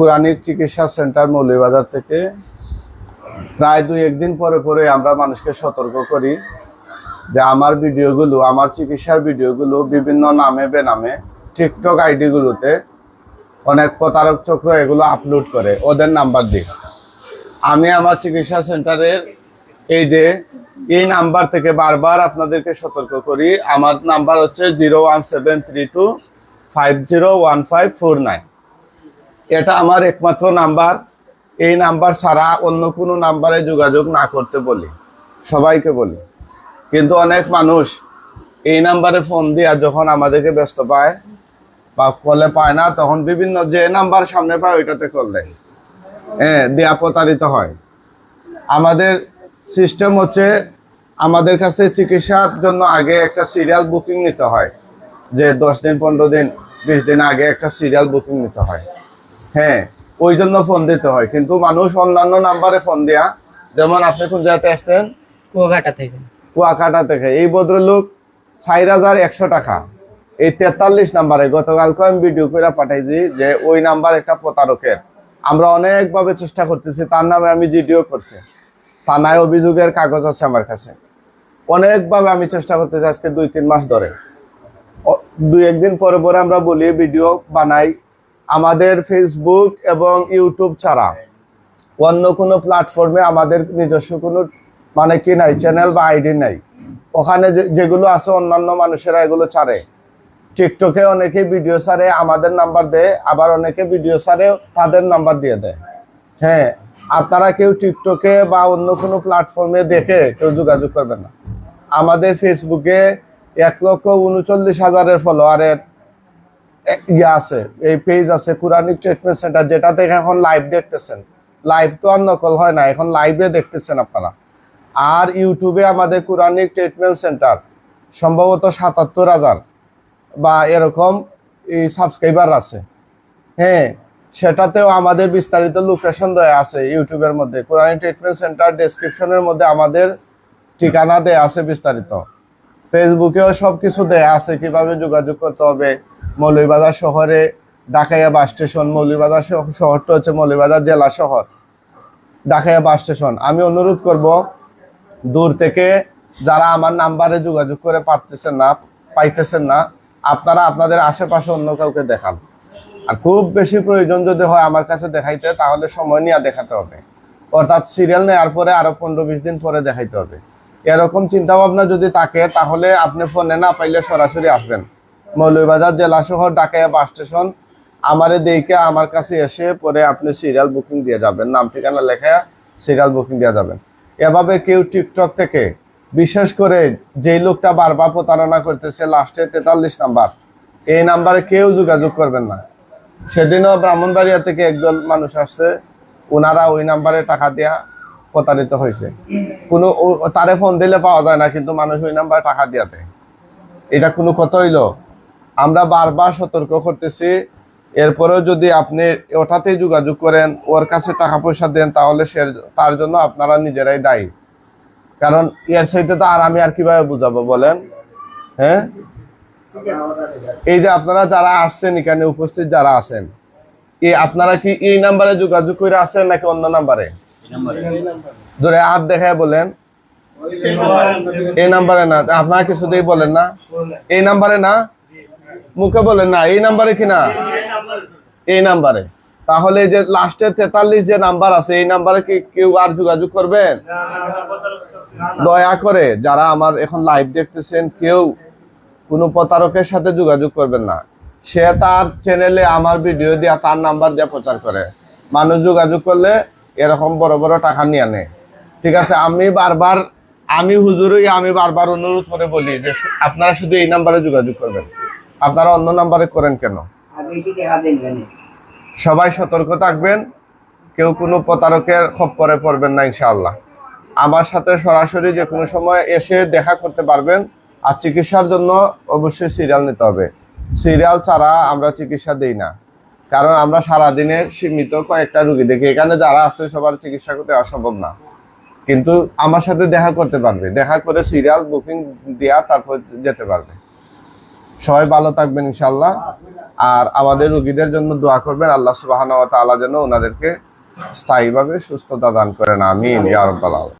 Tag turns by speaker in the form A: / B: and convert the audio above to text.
A: পুরানিক চিকিৎসা সেন্টার মৌলভীবাজার থেকে। প্রায় দুই, একদিন পরে পরে আমরা মানুষকে সতর্ক করি যে আমার ভিডিওগুলো, আমার চিকিৎসার ভিডিওগুলো বিভিন্ন নামে বেনামে, টিকটক আইডিগুলোতে অনেক প্রতারক চক্র এগুলো আপলোড করে। ওদের নাম্বার দিই। আমি আমার চিকিৎসা সেন্টারের এই যে, এই নাম্বার থেকে বারবার আপনাদেরকে সতর্ক করি। আমার নাম্বার হচ্ছে zero one seven three two five zero one five four nine. এটা আমার একমাত্র নাম্বার। এই নাম্বার ছাড়া অন্য কোনো নাম্বারে যোগাযোগ না করতে বলি। সবাইকে বলি। কিন্তু অনেক মানুষ এই নাম্বারে ফোন দিয়া যখন আমাদেরকে ব্যস্ত পায় বা কলে পায় না, তখন বিভিন্ন যে নাম্বার সামনে পায়, ওইটাতে কল দেয়। হ্যাঁ দেয়া প্রতারিত হয়। আমাদের সিস্টেম হচ্ছে আমাদের কাছ থেকে চিকিৎসার জন্য আগে একটা সিরিয়াল বুকিং নিতে হয়। যে দশ দিন, পনেরো দিন, বিশ দিন আগে একটা সিরিয়াল বুকিং নিতে হয়। হ্যাঁ ওই জন্য ফোন দিতে হয়। কিন্তু মানুষ অন্যান্য নাম্বারে ফোন দেয়া। যেমন আপনি কোন জায়গাতে আসছেন?
B: কুয়াকাটা থেকে।
A: কুয়াকাটা থেকে। এই ভদ্রলোক চার হাজার একশো টাকা। এই তেতাল্লিশ নাম্বারে গতকালকে আমি ভিডিও করে পাঠাইছি যে ওই নাম্বার একটা প্রতারকের। আমরা অনেকভাবে চেষ্টা করতেছি তার নামে আমি ভিডিও করছি। থানায় অভিযোগের কাগজ আছে আমার কাছে। অনেকভাবে আমি চেষ্টা করতেছি আজকে দুই তিন মাস ধরে। দুই একদিন পরে পরে আমরা বলি ভিডিও বানাই। আমাদের ফেসবুক এবং ইউটিউব ছাড়া। অন্য কোনো প্ল্যাটফর্মে আমাদের নিজস্ব কোনো মানে কি নাই চ্যানেল বা আইডি নাই। ওখানে যেগুলো আছে অন্যান্য মানুষেরা এগুলো ছাড়ে। টিকটকে অনেকে ভিডিও ছাড়ে, আমাদের নাম্বার দেয়, আবার অনেকে ভিডিও ছাড়ে, তাদের নাম্বার দিয়ে দেয়। হ্যাঁ আপনারা কেউ টিকটকে বা অন্য কোনো প্ল্যাটফর্মে দেখে কেউ যোগাযোগ করবেন না। আমাদের ফেসবুকে এক লক্ষ উনচল্লিশ হাজারের ফলোয়ারের ইয়ে আছে, এই পেজ আছে কুরানিক ট্রিটমেন্ট সেন্টার যেটা থেকে এখন লাইভ দেখতেছেন। লাইভ তো আর নকল হয় না, এখন লাইভে দেখতেছেন আপনারা। আর ইউটিউবে আমাদের কুরানিক ট্রিটমেন্ট সেন্টার সম্ভবত সাতাত্তর হাজার বা এরকম এই সাবস্ক্রাইবার আছে। হ্যাঁ সেটাতেও আমাদের বিস্তারিত লোকেশন দেওয়া আছে ইউটিউবের মধ্যে। কোরআন ট্রিটমেন্ট সেন্টার ডেসক্রিপশনের মধ্যে আমাদের ঠিকানা দেয়া আছে বিস্তারিত। ফেসবুকেও সব কিছু দেয়া আছে, কীভাবে যোগাযোগ করতে হবে মৌলভীবাজার শহরে, ডাকাইয়া বাস স্টেশন, মৌলভীবাজার শহরটা হচ্ছে মৌলভীবাজার জেলা শহর। ডাকাইয়া বাস স্টেশন। আমি অনুরোধ করব, দূর থেকে যারা আমার নাম্বারে যোগাযোগ করে পারতেছেন না, পাইতেছেন না, আপনারা আপনাদের আশেপাশে অন্য কাউকে দেখান। আর খুব বেশি প্রয়োজন যদি হয় আমার কাছে দেখাইতে, তাহলে সময় নিয়ে দেখাতে হবে। অর্থাৎ সিরিয়াল নেওয়ার পরে আরও পনেরো বিশ দিন পরে দেখাইতে হবে। এরকম চিন্তা ভাবনা যদি থাকে, তাহলে আপনি ফোনে না পাইলে সরাসরি আসবেন। মৌলভীবাজার জেলা শহর ডাকাইয়া বাস স্টেশন। আমারে দেখে আমার কাছে এসে পরে আপনি সিরিয়াল বুকিং দিয়ে যাবেন। নাম ঠিকানা লেখা সিরিয়াল বুকিং দিয়ে যাবেন। এভাবে কেউ টিকটক থেকে, বিশেষ করে যেই লোকটা বারবার প্রতারণা করতেছে লাস্টে তেতাল্লিশ নাম্বার, এই নাম্বারে কেউ যোগাযোগ করবেন না। সেদিনও ব্রাহ্মণবাড়িয়া থেকে একদল মানুষ আসছে ওনারা ওই নাম্বারে টাকা দেয়া প্রতারিত হয়েছে। কোনো তারে ফোন দিলে পাওয়া যায় না, কিন্তু মানুষ ওই নাম্বারে টাকা দিয়া দেয়। এটা কোনো কথা হইল আমরা বারবার সতর্ক করতেছি। এরপরেও যদি আপনি ওটাতেই যোগাযোগ করেন ওর কাছে টাকা পয়সা দেন তাহলে সে তার জন্য আপনারা নিজেরাই দায়ী। কারণ এর সাথে তো আর আমি আর কীভাবে বুঝাবো বলেন? হ্যাঁ? এই যে আপনারা যারা আসছেন এখানে উপস্থিত যারা আছেন এই আপনারা কি এই নাম্বারে যোগাযোগ করে আসেন নাকি অন্য নাম্বারে? ধরে হাত দেখায় বলেন। এই নাম্বারে না আপনারা কিছুতেই বলেন না। এই নাম্বারে না? মুখে বলেন না, এই নাম্বারে কি না এই নাম্বারে। তাহলে যে লাস্টে তেতাল্লিশ যে নাম্বার আছে, এই নাম্বারে কি কেউ আর যোগাযোগ করবেন? দয়া করে যারা আমার এখন লাইভ দেখতেছেন, কেউ কোনো প্রতারকের সাথে যোগাযোগ করবেন না। সে তার চ্যানেলে আমার ভিডিও দিয়া তার নাম্বার দিয়ে প্রচার করে। মানুষ যোগাযোগ করলে এরকম বড় বড় টাকা নিয়ে আনে। ঠিক আছে, আমি বারবার, আমি হুজুরই, আমি বারবার অনুরোধ করে বলি যে আপনারা শুধু এই নাম্বারে যোগাযোগ করবেন। আপনারা অন্য নাম্বারে করেন কেন? সবাই সতর্ক থাকবেন কেউ কোনো প্রতারকের খপ্পরে পড়বেন না ইনশাআল্লাহ। আমার সাথে সরাসরি যে কোনো সময় এসে দেখা করতে পারবেন আর চিকিৎসার জন্য অবশ্যই সিরিয়াল নিতে হবে। সিরিয়াল ছাড়া আমরা চিকিৎসা দেই না। কারণ আমরা সারাদিনে সীমিত কয়েকটা রুগী দেখি। এখানে যারা আছে সবার চিকিৎসা করতে অসম্ভব না। কিন্তু আমার সাথে দেখা করতে পারবে। দেখা করে সিরিয়াল বুকিং দেওয়া তারপর যেতে পারবে। সবাই ভালো থাকবেন ইনশাল্লাহ আর আমাদের রুগীদের জন্য দোয়া করবেন, আল্লাহ সুবাহ যেন ওনাদেরকে স্থায়ীভাবে সুস্থতা দান করেন। আমি ইয়া রাব্বাল আলামিন।